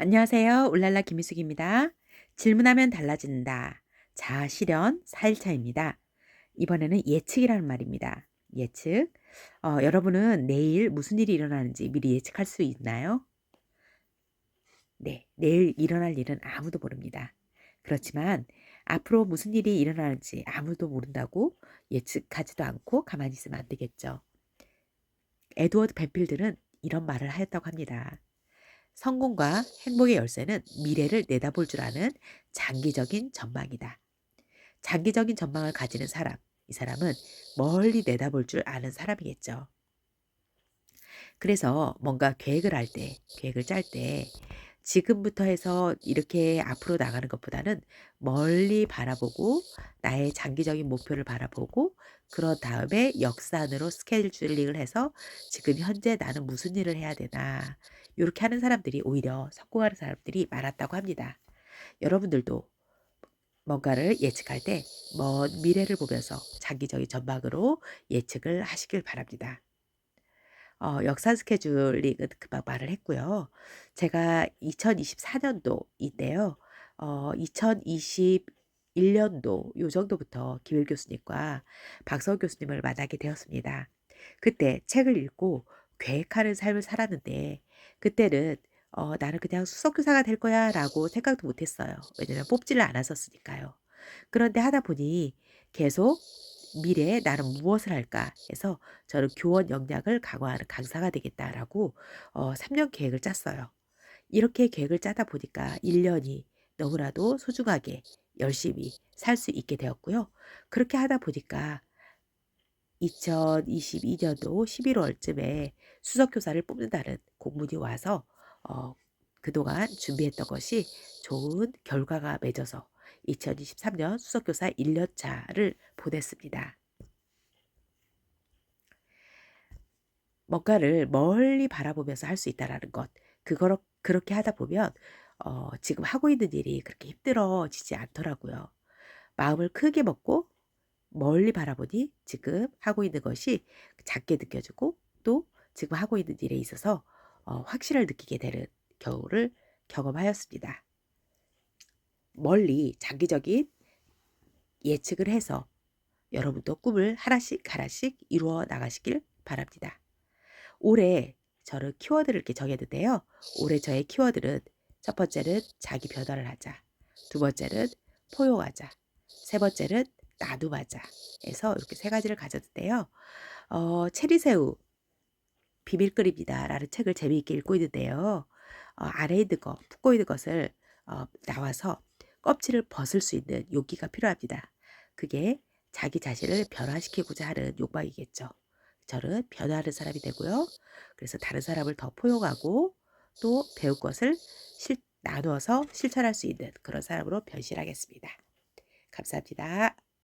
안녕하세요. 울랄라 김희숙입니다. 질문하면 달라진다. 자아 실현 4일차입니다. 이번에는 예측이라는 말입니다. 예측. 어, 여러분은 내일 무슨 일이 일어나는지 미리 예측할 수 있나요? 네, 내일 일어날 일은 아무도 모릅니다. 그렇지만 앞으로 무슨 일이 일어나는지 아무도 모른다고 예측하지도 않고 가만히 있으면 안 되겠죠. 에드워드 벤필드는 이런 말을 하였다고 합니다. 성공과 행복의 열쇠는 미래를 내다볼 줄 아는 장기적인 전망이다. 장기적인 전망을 가지는 사람, 이 사람은 멀리 내다볼 줄 아는 사람이겠죠. 그래서 뭔가 계획을 할 때, 계획을 짤 때, 지금부터 해서 이렇게 앞으로 나가는 것보다는 멀리 바라보고 나의 장기적인 목표를 바라보고 그런 다음에 역산으로 스케줄링을 해서 지금 현재 나는 무슨 일을 해야 되나 이렇게 하는 사람들이 오히려 성공하는 사람들이 많았다고 합니다. 여러분들도 뭔가를 예측할 때 먼 미래를 보면서 장기적인 전망으로 예측을 하시길 바랍니다. 어, 역산 스케줄링은 금방 말을 했고요. 제가 2024년도 인데요. 어, 2021년도 요 정도부터 김일 교수님과 박성 교수님을 만나게 되었습니다. 그때 책을 읽고 계획하는 삶을 살았는데 그때는 어, 나는 그냥 수석교사가 될 거야 라고 생각도 못 했어요. 왜냐면 뽑지를 않았었으니까요. 그런데 하다 보니 계속 미래에 나는 무엇을 할까 해서 저는 교원 역량을 강화하는 강사가 되겠다라고 어, 3년 계획을 짰어요. 이렇게 계획을 짜다 보니까 1년이 너무나도 소중하게 열심히 살 수 있게 되었고요. 그렇게 하다 보니까 2022년도 11월쯤에 수석교사를 뽑는다는 공문이 와서 어, 그동안 준비했던 것이 좋은 결과가 맺어서 2023년 수석교사 1년차를 보냈습니다. 뭔가를 멀리 바라보면서 할 수 있다라는 것. 그거 그렇게 하다 보면 어, 지금 하고 있는 일이 그렇게 힘들어지지 않더라고요. 마음을 크게 먹고 멀리 바라보니 지금 하고 있는 것이 작게 느껴지고 또 지금 하고 있는 일에 있어서 어, 확실을 느끼게 되는 겨울을 경험하였습니다. 멀리 장기적인 예측을 해서 여러분도 꿈을 하나씩 하나씩 이루어 나가시길 바랍니다. 올해 저는 키워드를 이렇게 정했는데요. 올해 저의 키워드는 첫 번째는 자기 변화를 하자. 두 번째는 포용하자. 세 번째는 나눔하자. 해서 이렇게 세 가지를 가졌는데요. 어, 체리새우 비밀글입니다. 라는 책을 재미있게 읽고 있는데요. 어, 아래 있는 거, 붙고 있는 것을 어, 나와서 껍질을 벗을 수 있는 용기가 필요합니다. 그게 자기 자신을 변화시키고자 하는 욕망이겠죠. 저는 변화하는 사람이 되고요. 그래서 다른 사람을 더 포용하고 또 배울 것을 실, 나누어서 실천할 수 있는 그런 사람으로 변신하겠습니다. 감사합니다.